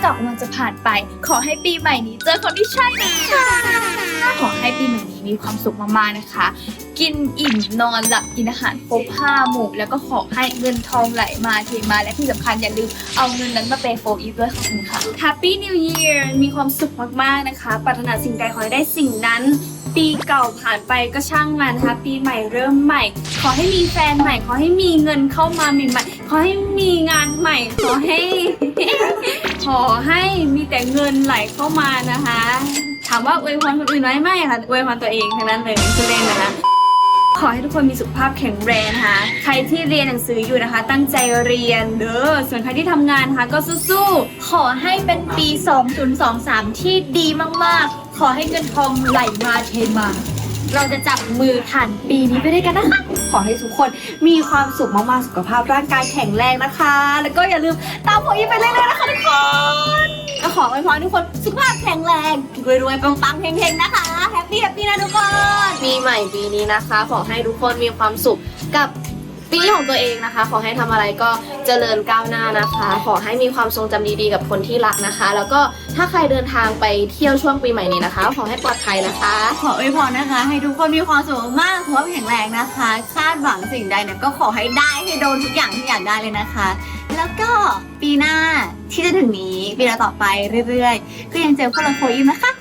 เก่ากำลังจะผ่านไป ขอให้ปีใหม่นี้ เจอคนที่ใช่นะคะขอให้ปีใหม่นี้มีความสุขมากๆนะคะ กินอิ่มนอนหลับกินอาหารครบห้าหมู่แล้วก็ขอให้เงินทองไหลมาเทมาและที่สำคัญอย่าลืมเอาเงินนั้นมาเปย์โฟอีฟด้วยขอบคุณค่ะ Happy New Year มีความสุขมากๆนะคะปรารถนาสิ่งใดขอให้ได้สิ่งนั้น ปีเก่าผ่านไปก็ช่างมันนะคะปีใหม่เริ่มใหม่ ขอให้มีแฟนใหม่ ขอให้มีเงินเข้ามาใหม่ๆขอให้มีงานใหม่ ขอให้ ขอให้มีแต่เงินไหลเข้ามานะคะ ถามว่าอวยพรคนอื่นไหมไม่ค่ะอวยพรตัวเองทั้งนั้นเลยคือเล่นนะคะ ขอให้ทุกคนมีสุขภาพแข็งแรงนะคะใครที่เรียนหนังสืออยู่นะคะ ตั้งใจเรียนเด้อส่วนใครที่ทำงานนะคะก็สู้ๆขอให้เป็นปี 2023 ที่ดีมาก ๆ ขอให้เงินทองไหลมาเทมา เราจะจับมือผ่านปีนี้ไปด้วยกันนะคะ ขอให้ทุกคนมีความสุขมากๆสุขภาพร่างกายแข็งแรงนะคะ แล้วก็อย่าลืมตามผมอีไปเรื่อยๆนะคะทุกคนก็ขออวยพรทุกคนสุขภาพแข็งแรงรวยๆปังๆเฮงๆนะคะแฮปปี้แฮปปี้นะทุกคนปีใหม่ปีนี้นะคะ ขอให้ทุกคนมีความสุขกับ ปีของตัวเองนะคะ ขอให้ทำอะไรก็เจริญก้าวหน้านะคะ ขอให้มีความทรงจำดีๆ กับคนที่รักนะคะ แล้วก็ถ้าใครเดินทางไปเที่ยวช่วงปีใหม่นี้นะคะ ขอให้ปลอดภัยนะคะ ขออวยพรนะคะ ให้ทุกคนมีความสุขมากๆสุขภาพแข็งแรงนะคะ คาดหวังสิ่งใดเนี่ยก็ขอให้ได้ให้โดนทุกอย่างที่อยากได้เลยนะคะ แล้วก็ปีหน้าที่จะถึงนี้ปีต่อไปเรื่อยๆ ก็ยังเจอพวกเราโคอีนะคะ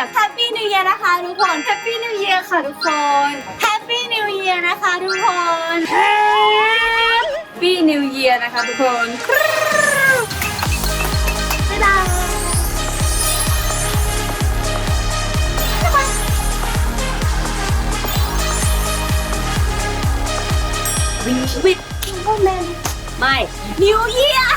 New Year Happy New Year นะคะทุกคน Happy New Year ค่ะทุกคน Happy New Year นะคะทุกคน Happy New Year นะคะทุกคนบ๊ายบายวิชวิทคิงโกแมนไม่ New Year